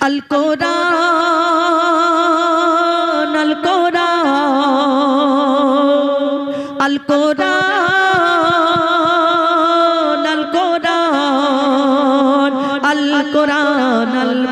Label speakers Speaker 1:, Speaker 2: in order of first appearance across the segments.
Speaker 1: al Corán, al Corán, al Corán, al Corán, al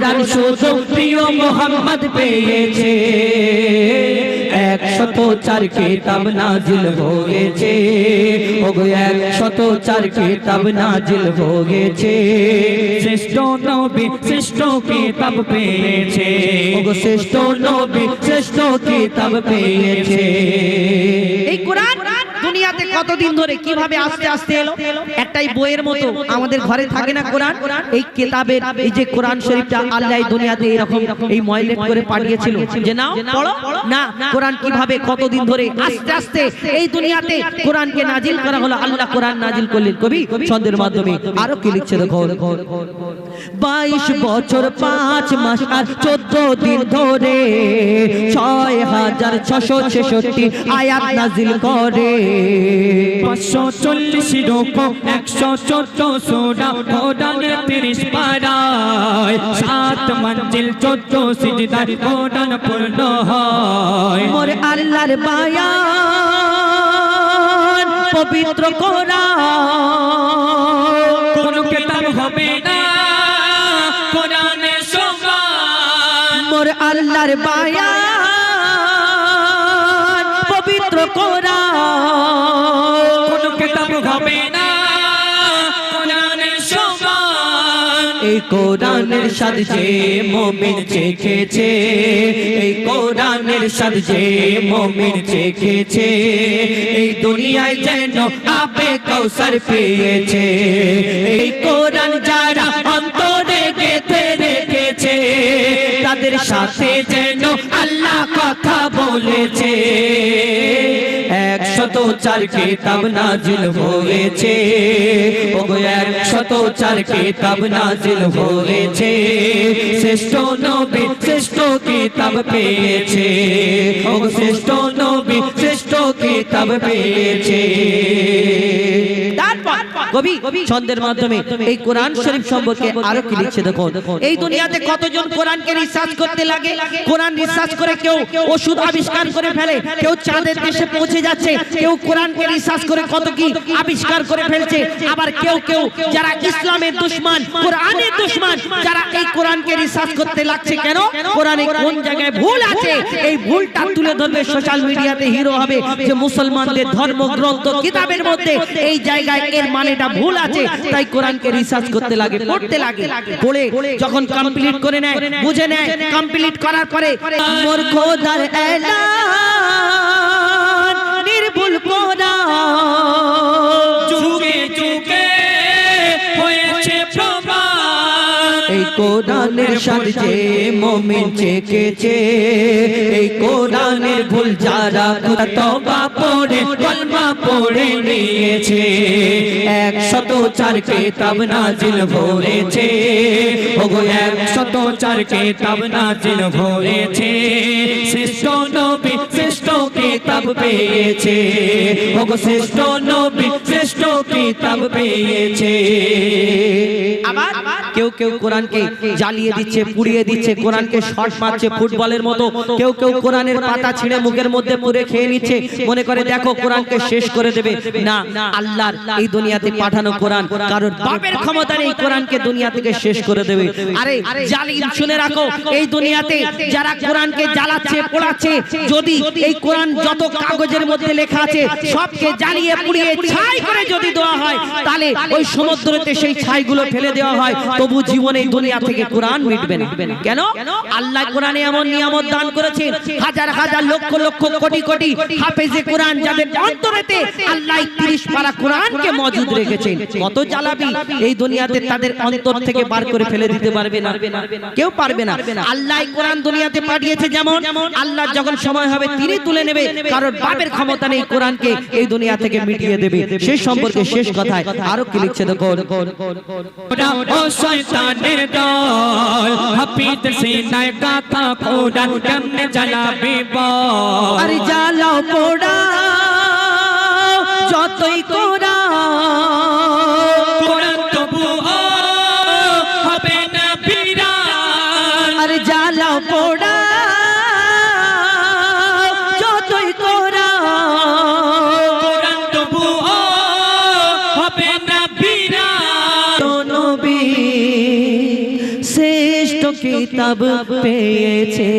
Speaker 1: কোরআন শুধু প্রিয় মোহাম্মদ পেয়েছে। একশত চার কিতাব নাজিল হয়েছে। ওগো, একশত চার কিতাব নাজিল হয়েছে।
Speaker 2: শ্রেষ্ঠ নবী শ্রেষ্ঠ কিতাব পেয়েছে।
Speaker 1: ওগো, শ্রেষ্ঠ নবী শ্রেষ্ঠ কিতাব পেয়েছে। দুনিয়াতে কতদিন ধরে কীভাবে আস্তে আস্তে এলো? একটাই বইয়ের মতো আমাদের ঘরে থাকে না কোরআন। এই কিতাবের, এই যে কোরআন শরীফটা আল্লাহ দুনিয়াতে এরকম এই ময়লেট করে পাঠিয়েছিল। যে নাও, পড়ো। না, কোরআন কীভাবে কতদিন ধরে আস্তে আস্তে এই দুনিয়াতে কোরআনকে নাজিল করা হলো, আল্লাহ কোরআন নাজিল করলেন কবি ছন্দের মাধ্যমে। আরও কি লিখছে দেখো বাইশ বছর পাঁচ মাস আর চোদ্দ দিন ধরে ছয় হাজার ছশো ছেষট্টি আয়াত নাজিল করে।
Speaker 2: পাঁচশো চল্লিশ রকম একশো চোদ্দ সোডা কোরআনের তিরিশ পাড়ায়। সাত মঞ্জিল চোদ্দ সিজদার কোরআন পূর্ণ হয়।
Speaker 1: মোর আল্লাহর বায়ান পবিত্র কোরআন।
Speaker 2: কোন কেতাব হবে না কোরআনের সমান
Speaker 1: মোর আল্লাহর কোরআন
Speaker 2: কোন কেতাব হবে না। কোরআনের সমান।
Speaker 1: এই কোরআনের সাদ যে মমিন চেখেছে, এই কোরআনের সাদ যে মমিন চেখেছে, এই দুনিয়ায় যেন আপে কৌসর পেয়েছে, এই কোরআন যারা তাদের সাথে যেন আল্লাহ কথা বলেছে। একশত চার কিতাব নাজিল হয়েছে। একশত চার কিতাব নাজিল হয়েছে। শ্রেষ্ঠ নবী শ্রেষ্ঠ কিতাব পেয়েছে। শ্রেষ্ঠ নবী শ্রেষ্ঠ কিতাব পেয়েছে। কবি ছন্দের মাধ্যমে এই কোরআন শরীফ সম্পর্কে আরও কি লিখছে দেখো এই দুনিয়াতে কতজন কোরআনকে রিসার্চ করতে লাগে? কোরআন রিসার্চ করে কেউ ওষুধ আবিষ্কার করে ফেলে, কেউ চাঁদের দেশে পৌঁছে যাচ্ছে, কেউ কোরআনকে রিসার্চ করে কত কি আবিষ্কার করে ফেলছে, আবার কেউ কেউ যারা ইসলামের দুশ্মন, কোরআনের দুশ্মন, যারা এই কোরআনকে রিসার্চ করতে লাগছে কেন? কোরআনে কোন জায়গায় ভুল আছে? এই ভুলটা তুলে ধরবে সোশ্যাল মিডিয়াতে হিরো হবে যে মুসলমানদের ধর্মগ্রন্থ কিতাবের মধ্যে এই জায়গায় এর মানেটা ভুল আছে তাই কোরআনকে রিসার্চ করতে লাগে পড়তে লাগে। পড়ে যখন কমপ্লিট করে নেয় বুঝে নেয় কমপ্লিট করার পরে মোর খোদার এলা নির্ভুল কোরআন কোরআনের সাথে মমিন চেকেছে, এই কোরআনের ভুল যারা তবা পড়ে কলমা পড়ে নিয়েছে। একশত চার কেতাব নাজিল ভরেছে
Speaker 2: ওগো, একশত চার কেতাব নাজিল হয়েছে। শ্রেষ্ঠ নবী শ্রেষ্ঠ কিতাব পেয়েছে। ওগো, শ্রেষ্ঠ নবী শ্রেষ্ঠ কিতাব পেয়েছে।
Speaker 1: কেউ কেউ কোরআনকে জ্বালিয়ে দিচ্ছে, পুড়িয়ে দিচ্ছে, কোরআনকে শর্ট মারছে ফুটবলের মতো। কেউ কেউ কোরআনের পাতা ছিঁড়ে মুখের মধ্যে পুরে খেয়ে নিচ্ছে। মনে করে, দেখো, কোরআনকে শেষ করে দেবে। না, আল্লাহর এই দুনিয়াতে পাঠানো কোরআন। কারণ বাপের ক্ষমতা নেই কোরআনকে দুনিয়া থেকে শেষ করে দেবে। আরে, জালিম শুনে রাখো, এই দুনিয়াতে যারা কোরআনকে জ্বালাচ্ছে, পোড়াচ্ছে, যদি এই কোরআন যত কাগজের মধ্যে লেখা আছে, সবকে জ্বালিয়ে, পুড়িয়ে ছাই করে যদি দেওয়া হয়, তাহলে ওই সমুদ্রতে সেই ছাইগুলো ফেলে দেওয়া হয়। তবু জীবনে দুনিয়া থেকে কোরআন মিটবে না। কেন? আল্লাহ কোরআনে এমন নিয়ামত দান করেছেন, হাজার হাজার লক্ষ লক্ষ কোটি কোটি হাফেজে কোরআন যাদের অন্তরেতে আল্লাহ 30 পারা কোরআনকে মজুদ রেখেছেন, কত জ্বালাবি, এই দুনিয়াতে তাদের অন্তর থেকে বার করে ফেলে দিতে পারবে না। কেউ পারবে না। আল্লাহ কোরআন দুনিয়াতে পাঠিয়েছে যেমন, আল্লাহ যখন সময় হবে তিনি তুলে নেবে কারণ বাপের ক্ষমতা নেই কোরআনকে এই দুনিয়া থেকে মিটিয়ে দেবে। সেই সম্পর্কে শেষ কথায় আরও কি লিখছে দেখো
Speaker 2: ওরা ও শয়তানের দল হাফিজ সিনায় গাথা কোরআন কেমনে জ্বালাবে বল
Speaker 1: আরে জ্বালাও পোড়া যতই কোরআন কিতাব পেয়েছে।